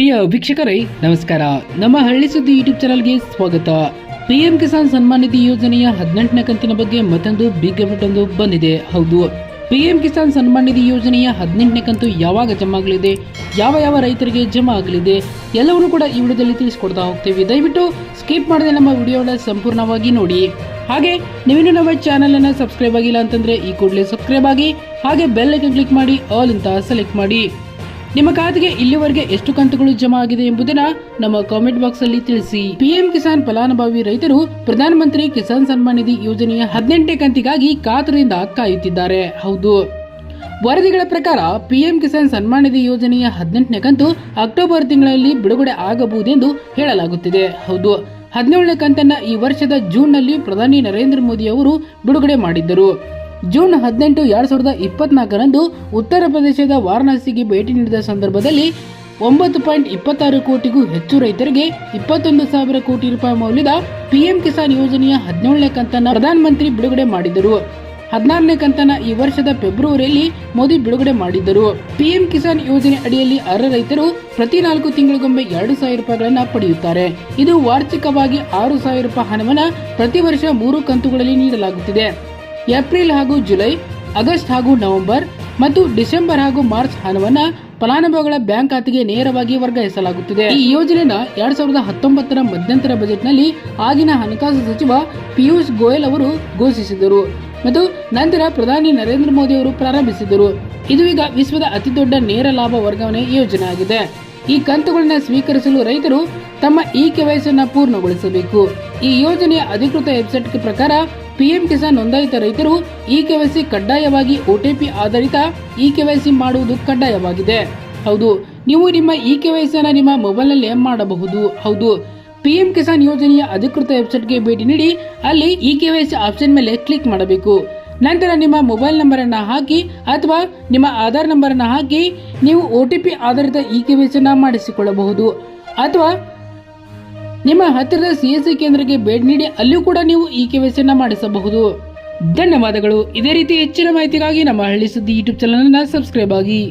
ಪ್ರಿಯ ವೀಕ್ಷಕರೇ, ನಮಸ್ಕಾರ. ನಮ್ಮ ಹಳ್ಳಿ ಸುದ್ದಿ ಯೂಟ್ಯೂಬ್ ಚಾನಲ್ಗೆ ಸ್ವಾಗತ. ಪಿಎಂ ಕಿಸಾನ್ ಸನ್ಮಾನ್ ನಿಧಿ ಯೋಜನೆಯ ಹದಿನೆಂಟನೇ ಕಂತಿನ ಬಗ್ಗೆ ಮತ್ತೊಂದು ಬಿಗ್ ಅಪ್ಡೇಟ್ ಒಂದು ಬಂದಿದೆ. ಹೌದು ಪಿಎಂ ಕಿಸಾನ್ ಸನ್ಮಾನ್ ನಿಧಿ ಯೋಜನೆಯ ಹದಿನೆಂಟನೇ ಕಂತು ಯಾವಾಗ ಜಮಾ ಆಗಲಿದೆ? ಯಾವ ಯಾವ ರೈತರಿಗೆ ಜಮಾ ಆಗಲಿದೆ? ಎಲ್ಲವನ್ನೂ ಕೂಡ ಈ ವಿಡಿಯೋದಲ್ಲಿ ತಿಳಿಸ್ಕೊಡ್ತಾ ಹೋಗ್ತೀವಿ. ದಯವಿಟ್ಟು ಸ್ಕಿಪ್ ಮಾಡದೆ ನಮ್ಮ ವಿಡಿಯೋನ ಸಂಪೂರ್ಣವಾಗಿ ನೋಡಿ. ಹಾಗೆ, ನೀವಿನ್ನೂ ನಮ್ಮ ಚಾನೆಲ್ ಅನ್ನ ಸಬ್ಸ್ಕ್ರೈಬ್ ಆಗಿಲ್ಲ ಅಂತಂದ್ರೆ ಈ ಕೂಡಲೇ ಸಬ್ಸ್ಕ್ರೈಬ್ ಆಗಿ, ಹಾಗೆ ಬೆಲ್ ಐಕನ್ ಕ್ಲಿಕ್ ಮಾಡಿ ಆಲ್ ಅಂತ ಸೆಲೆಕ್ಟ್ ಮಾಡಿ. ನಿಮ್ಮ ಖಾತೆಗೆ ಇಲ್ಲಿವರೆಗೆ ಎಷ್ಟು ಕಂತುಗಳು ಜಮಾ ಆಗಿದೆ ಎಂಬುದನ್ನ ನಮ್ಮ ಕಾಮೆಂಟ್ ಬಾಕ್ಸ್ ಅಲ್ಲಿ ತಿಳಿಸಿ. ಪಿಎಂ ಕಿಸಾನ್ ಫಲಾನುಭವಿ ರೈತರು ಪ್ರಧಾನಮಂತ್ರಿ ಕಿಸಾನ್ ಸನ್ಮಾನ್ ನಿಧಿ ಯೋಜನೆಯ ಹದಿನೆಂಟನೇ ಕಂತಿಗಾಗಿ ಕಾತರದಿಂದ ಕಾಯುತ್ತಿದ್ದಾರೆ. ಹೌದು. ವರದಿಗಳ ಪ್ರಕಾರ ಪಿಎಂ ಕಿಸಾನ್ ಸನ್ಮಾನ್ ನಿಧಿ ಯೋಜನೆಯ ಹದಿನೆಂಟನೇ ಕಂತು ಅಕ್ಟೋಬರ್ ತಿಂಗಳಲ್ಲಿ ಬಿಡುಗಡೆ ಆಗಬಹುದೆಂದು ಹೇಳಲಾಗುತ್ತಿದೆ. ಹೌದು. ಹದಿನೇಳನೇ ಕಂತನ್ನ ಈ ವರ್ಷದ ಜೂನ್ನಲ್ಲಿ ಪ್ರಧಾನಿ ನರೇಂದ್ರ ಮೋದಿ ಅವರು ಬಿಡುಗಡೆ ಮಾಡಿದ್ದರು. ಜೂನ್ ಹದಿನೆಂಟು ಎರಡು ಸಾವಿರದ ಇಪ್ಪತ್ನಾಲ್ಕರಂದು ಉತ್ತರ ಪ್ರದೇಶದ ವಾರಣಾಸಿಗೆ ಭೇಟಿ ನೀಡಿದ ಸಂದರ್ಭದಲ್ಲಿ ಒಂಬತ್ತು ಪಾಯಿಂಟ್ ಇಪ್ಪತ್ತಾರು ಕೋಟಿಗೂ ಹೆಚ್ಚು ರೈತರಿಗೆ ಇಪ್ಪತ್ತೊಂದು ಸಾವಿರ ಕೋಟಿ ರೂಪಾಯಿ ಮೌಲ್ಯದ ಪಿಎಂ ಕಿಸಾನ್ ಯೋಜನೆಯ ಹದಿನೇಳನೇ ಕಂತನ್ನ ಪ್ರಧಾನಮಂತ್ರಿ ಬಿಡುಗಡೆ ಮಾಡಿದರು. ಹದಿನಾರನೇ ಕಂತನ ಈ ವರ್ಷದ ಫೆಬ್ರವರಿಯಲ್ಲಿ ಮೋದಿ ಬಿಡುಗಡೆ ಮಾಡಿದ್ದರು. ಪಿಎಂ ಕಿಸಾನ್ ಯೋಜನೆ ಅಡಿಯಲ್ಲಿ ಅರ್ಹ ರೈತರು ಪ್ರತಿ ನಾಲ್ಕು ತಿಂಗಳಿಗೊಮ್ಮೆ ಎರಡು ಸಾವಿರ ರೂಪಾಯಿಗಳನ್ನು ಪಡೆಯುತ್ತಾರೆ. ಇದು ವಾರ್ಷಿಕವಾಗಿ ಆರು ಸಾವಿರ ರೂಪಾಯಿ ಹಣವನ್ನ ಪ್ರತಿ ವರ್ಷ ಮೂರು ಕಂತುಗಳಲ್ಲಿ ನೀಡಲಾಗುತ್ತಿದೆ. ಏಪ್ರಿಲ್ ಹಾಗೂ ಜುಲೈ, ಆಗಸ್ಟ್ ಹಾಗೂ ನವೆಂಬರ್ ಮತ್ತು ಡಿಸೆಂಬರ್ ಹಾಗೂ ಮಾರ್ಚ್ ಹಣವನ್ನ ಫಲಾನುಭವಿಗಳ ಬ್ಯಾಂಕ್ ಖಾತೆಗೆ ನೇರವಾಗಿ ವರ್ಗಾಯಿಸಲಾಗುತ್ತದೆ. ಈ ಯೋಜನೆನ ಎರಡ್ ಸಾವಿರದ ಹತ್ತೊಂಬತ್ತರ ಮಧ್ಯಂತರ ಬಜೆಟ್ನಲ್ಲಿ ಆಗಿನ ಹಣಕಾಸು ಸಚಿವ ಪಿಯೂಷ್ ಗೋಯಲ್ ಅವರು ಘೋಷಿಸಿದರು ಮತ್ತು ನಂತರ ಪ್ರಧಾನಿ ನರೇಂದ್ರ ಮೋದಿ ಅವರು ಪ್ರಾರಂಭಿಸಿದರು. ಇದು ಈಗ ವಿಶ್ವದ ಅತಿದೊಡ್ಡ ನೇರ ಲಾಭ ವರ್ಗಾವಣೆ ಯೋಜನೆ ಆಗಿದೆ ಈ ಕಂತುಗಳನ್ನು ಸ್ವೀಕರಿಸಲು ರೈತರು ತಮ್ಮ ಇ ಕೆವೈಸನ್ನ ಪೂರ್ಣಗೊಳಿಸಬೇಕು. ಈ ಯೋಜನೆಯ ಅಧಿಕೃತ ವೆಬ್ಸೈಟ್ ಪ್ರಕಾರ ಪಿಎಂ ಕಿಸಾನ್ ನೋಂದಾಯಿತ ರೈತರು ಇ ಕೆವೈಸಿ ಕಡ್ಡಾಯವಾಗಿ ಒಟಿಪಿ ಆಧಾರಿತ ಇ ಕೆವೈಸಿ ಮಾಡುವುದು ಕಡ್ಡಾಯವಾಗಿದೆ. ಹೌದು, ನೀವು ನಿಮ್ಮ ಇ ಕೆವೈಸಿಯನ್ನು ನಿಮ್ಮ ಮೊಬೈಲ್ನಲ್ಲೇ ಮಾಡಬಹುದು. ಹೌದು, ಪಿಎಂ ಕಿಸಾನ್ ಯೋಜನೆಯ ಅಧಿಕೃತ ವೆಬ್ಸೈಟ್ಗೆ ಭೇಟಿ ನೀಡಿ ಅಲ್ಲಿ ಇ ಕೆವೈಸಿ ಆಪ್ಷನ್ ಮೇಲೆ ಕ್ಲಿಕ್ ಮಾಡಬೇಕು. ನಂತರ ನಿಮ್ಮ ಮೊಬೈಲ್ ನಂಬರನ್ನು ಹಾಕಿ ಅಥವಾ ನಿಮ್ಮ ಆಧಾರ್ ನಂಬರನ್ನು ಹಾಕಿ ನೀವು ಒ ಟಿ ಪಿ ಆಧಾರಿತ ಇ ಕೆವೈಸಿಯನ್ನು ಮಾಡಿಸಿಕೊಳ್ಳಬಹುದು. ಅಥವಾ ನಿಮ್ಮ ಹತ್ತಿರದ ಸಿ ಎಸ್ ಸಿ ಕೇಂದ್ರಕ್ಕೆ ಭೇಟಿ ನೀಡಿ ಅಲ್ಲಿಯೂ ಕೂಡ ನೀವು ಈ ಕೆವೈಸಿಯನ್ನು ಮಾಡಿಸಬಹುದು. ಧನ್ಯವಾದಗಳು. ಇದೇ ರೀತಿ ಹೆಚ್ಚಿನ ಮಾಹಿತಿಗಾಗಿ ನಮ್ಮ ಹಳ್ಳಿ ಸುದ್ದಿ ಯೂಟ್ಯೂಬ್ ಚಾನಲ್ ಅನ್ನು ಸಬ್ಸ್ಕ್ರೈಬ್ ಆಗಿ.